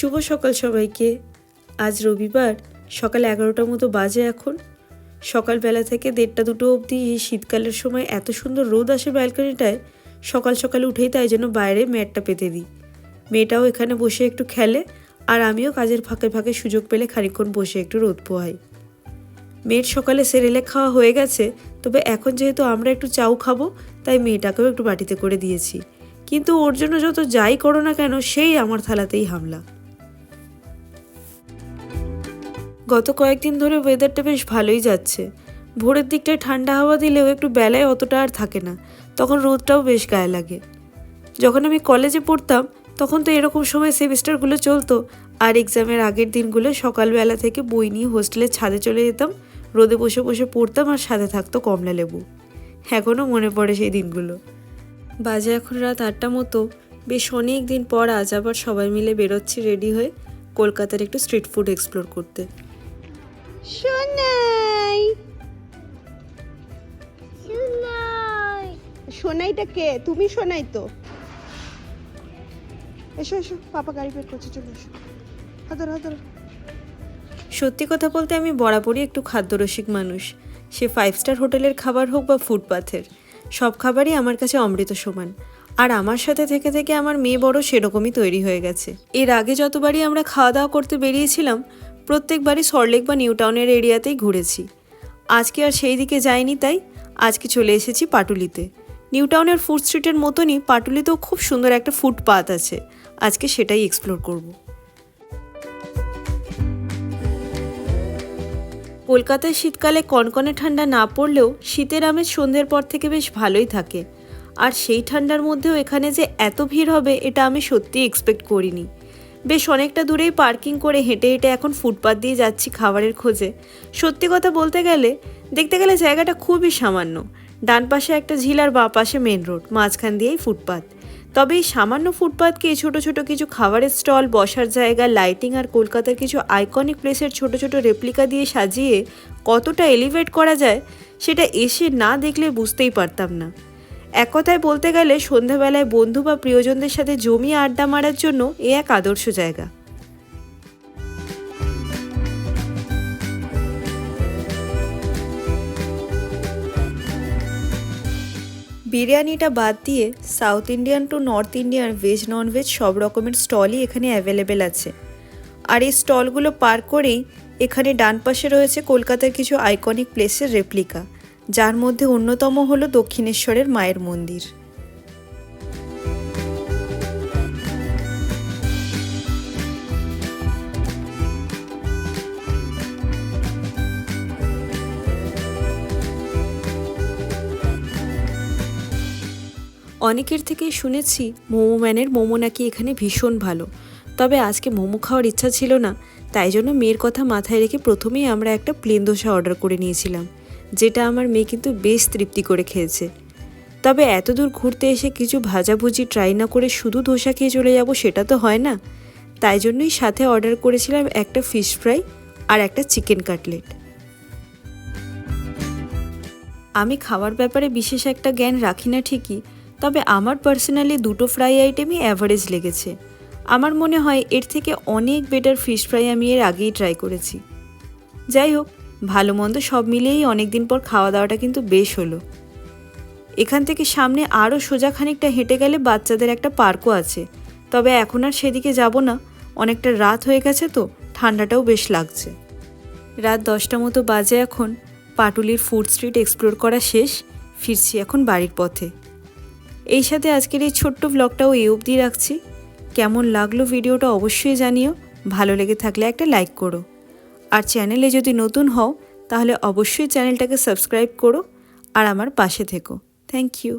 শুভ সকাল সবাইকে। আজ রবিবার, সকাল এগারোটার মতো বাজে এখন। সকালবেলা থেকে দেড়টা দুটো অবধি এই শীতকালের সময় এত সুন্দর রোদ আসে ব্যালকনিটায়, সকাল সকালে উঠেই তাই জন্য বাইরে ম্যাটটা পেতে দিই। মেয়েটাও এখানে বসে একটু খেলে, আর আমিও কাজের ফাঁকে ফাঁকে সুযোগ পেলে খানিকক্ষণ বসে একটু রোদ পোহাই। মেয়ের সকালে সেরেলে খাওয়া হয়ে গেছে, তবে এখন যেহেতু আমরা একটু চাউ খাব, তাই মেয়েটাকেও একটু বাটিতে করে দিয়েছি। কিন্তু ওর জন্য যত যাই করো না কেন, সেই আমার থালাতেই হামলা। গত কয়েকদিন ধরে ওয়েদারটা বেশ ভালোই যাচ্ছে। ভোরের দিকটায় ঠান্ডা হাওয়া দিলেও একটু বেলায় অতটা আর থাকে না। তখন রোদটাও বেশ গায়ে লাগে। যখন আমি কলেজে পড়তাম, তখন তো এরকম সময় সেমিস্টারগুলো চলতো। আর এক্সামের আগের দিনগুলো সকালবেলা থেকে বই নিয়ে হোস্টেলের ছাদে চলে যেতাম। রোদে বসে বসে পড়তাম আর সাথে থাকতো কমলা লেবু। এখনও মনে পড়ে সেই দিনগুলো। বাজে এখন রাত আটটা মতো। বেশ অনেক দিন পর আজ আবার সবাই মিলে বেরোচ্ছি রেডি হয়ে কলকাতার একটু স্ট্রিট ফুড এক্সপ্লোর করতে। সোনাই। সোনাই। সোনাইটা কে? তুমি সোনাই তো। এসো এসো পাপা গাড়ি বের করছে চলে এসো। হাতর হাতর সত্যি কথা বলতে আমি বরাবরই একটু খাদ্যরসিক মানুষ। সে ফাইভ স্টার হোটেলের খাবার হোক বা ফুটপাথের সব খাবারই আমার কাছে অমৃত সমান। আর আমার সাথে থেকে থেকে আমার মেয়ে বড় সেরকমই তৈরি হয়ে গেছে। এর আগে যতবারই আমরা খাওয়া দাওয়া করতে বেরিয়েছিলাম প্রত্যেকবারই সল্টলেক বা নিউ টাউনের এরিয়াতেই ঘুরেছি। আজকে আর সেই দিকে যাইনি তাই আজকে চলে এসেছি পাটুলিতে। নিউ টাউনের ফুড স্ট্রিটের মতনই পাটুলিতেও খুব সুন্দর একটা ফুটপাথ আছে। আজকে সেটাই এক্সপ্লোর করব। কলকাতায় শীতকালে কনকনে ঠান্ডা না পড়লেও শীতের আমেজ সন্ধ্যের পর থেকে বেশ ভালোই থাকে। আর সেই ঠান্ডার মধ্যেও এখানে যে এত ভিড় হবে, এটা আমি সত্যিই এক্সপেক্ট করিনি। বেশ অনেকটা দূরেই পার্কিং করে হেঁটে হেঁটে এখন ফুটপাথ দিয়ে যাচ্ছি খাবারের খোঁজে। সত্যি কথা বলতে গেলে, দেখতে গেলে জায়গাটা খুবই সামান্য। ডান পাশে একটা ঝিল আর বাঁ পাশে মেন রোড, মাঝখান দিয়েই ফুটপাত। তবে এই সামান্য ফুটপাতকে ছোট ছোট কিছু খাবারের স্টল, বসার জায়গা, লাইটিং আর কলকাতার কিছু আইকনিক প্লেসের ছোট ছোট রেপ্লিকা দিয়ে সাজিয়ে কতটা এলিভেট করা যায়, সেটা এসে না দেখলে বুঝতেই পারতাম না। এক কথায় বলতে গেলে সন্ধ্যাবেলায় বন্ধু বা প্রিয়জনদের সাথে জমিয়ে আড্ডা মারার জন্য এ এক আদর্শ জায়গা। বিরিয়ানিটা বাদ দিয়ে South Indian to North Indian veg, non veg সব রকমের স্টলই এখানে অ্যাভেলেবেল আছে। আর এই স্টলগুলো পার করেই এখানে ডান পাশে রয়েছে কলকাতার কিছু আইকনিক প্লেসের রেপ্লিকা যার মধ্যে অন্যতম হলো দক্ষিণেশ্বরের মায়ের মন্দির। অনেকের থেকেই শুনেছি মোমো ম্যানের মোমো নাকি এখানে ভীষণ ভালো। তবে আজকে মোমো খাওয়ার ইচ্ছা ছিল না, তাই জন্য মেয়ের কথা মাথায় রেখে প্রথমেই আমরা একটা প্লেন দোসা অর্ডার করে নিয়েছিলাম। যেটা আমার মেয়ে কিন্তু বেশ তৃপ্তি করে খেয়েছে। তবে এত দূর ঘুরতে এসে কিছু ভাজাভুজি ট্রাই না করে শুধু ধোসা খেয়ে চলে যাব সেটা তো হয় না। তাই জন্যই সাথে অর্ডার করেছিলাম একটা ফিশ ফ্রাই আর একটা চিকেন কাটলেট আমি খাওয়ার ব্যাপারে বিশেষ একটা জ্ঞান রাখি না ঠিকই, তবে আমার পার্সোনালি দুটো ফ্রাই আইটেমই অ্যাভারেজ লেগেছে। আমার মনে হয় এর থেকে অনেক বেটার ফিশ ফ্রাই আমি এর আগেই ট্রাই করেছি। যাই হোক ভালো মন্দ সব মিলিয়েই অনেক দিন পর খাওয়া দাওয়াটা কিন্তু বেশ হলো। এখান থেকে সামনে আরও সোজা খানিকটা হেঁটে গেলে বাচ্চাদের একটা পার্কও আছে। তবে এখন আর সেদিকে যাব না, অনেকটা রাত হয়ে গেছে তো, ঠান্ডাটাও বেশ লাগছে। রাত দশটা মতো বাজে এখন, পাটুলির ফুড স্ট্রিট এক্সপ্লোর করা শেষ, ফিরছি এখন বাড়ির পথে। এই সাথে আজকের এই ছোট্ট ব্লগটাও এই অবধি রাখছি। কেমন লাগল ভিডিওটা অবশ্যই জানিও, ভালো লেগে থাকলে একটা লাইক করো। আর চ্যানেলে যদি নতুন হও, তাহলে অবশ্যই চ্যানেলটাকে সাবস্ক্রাইব করো আর আমার পাশে থেকো। Thank you